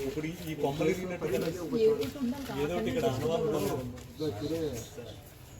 ఇప్పుడు ఈ- ఈ కొమ్మలు ఇరిగినట్టు కదా ఏదో ఒకటి ఇక్కడ అనువాదం ఉండాలి కదా.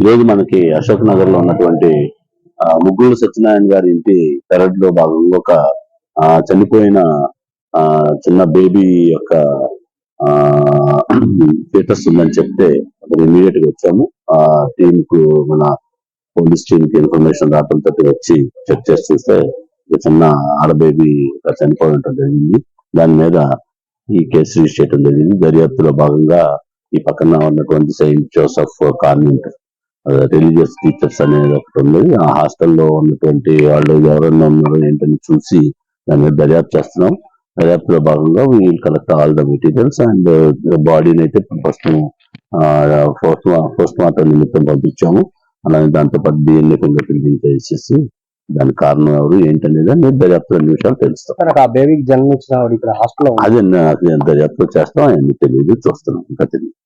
ఈరోజు మనకి అశోక్ నగర్లో ఉన్నటువంటి ముగ్గురు సత్యనారాయణ గారి ఇంటి పెరడ్లో భాగంగా ఒక ఆ, చనిపోయిన ఆ, చిన్న బేబీ యొక్క ఫీటస్ ఉందని చెప్తే అక్కడ ఇమీడియట్గా వచ్చాము. ఆ టీమ్కు మన పోలీస్ టీమ్కి ఇన్ఫర్మేషన్ రావడంతో వచ్చి చెక్ చేసి చూస్తే చిన్న ఆడ బేబీ చనిపోయి జరిగింది. దాని మీద ఈ కేసు రిజిస్టర్ చేయడం జరిగింది. దర్యాప్తులో భాగంగా ఈ పక్కన ఉన్నటువంటి Saint Joseph convent religious teachers అనేది ఒకటి ఉంది ఆ హాస్టల్లో ఉన్నటువంటి వాళ్ళు ఎవరన్నా ఉన్నారో ఏంటని చూసి దాని మీద దర్యాప్తు చేస్తున్నాం దర్యాప్తులో భాగంగా we'll collect all the materials and బాడీని అయితే ఫస్ట్ పోస్ట్ పోస్ట్ మార్టం నిమిత్తం పంపించాము అలాగే దాంతో పాటు డిఎన్ఏ ఫింగర్ ప్రింటింగ్ చేసేసి దాని కారణం ఎవరు ఏంటనేది అనేది తెలుస్తాం ఆ బేబీకి జన్మించిన ఆవిడ ఇక్కడ హాస్టల్లో అదే దర్యాప్తు చేస్తాం అవన్నీ తెలియదు చూస్తున్నాం ఇంకా తెలియదు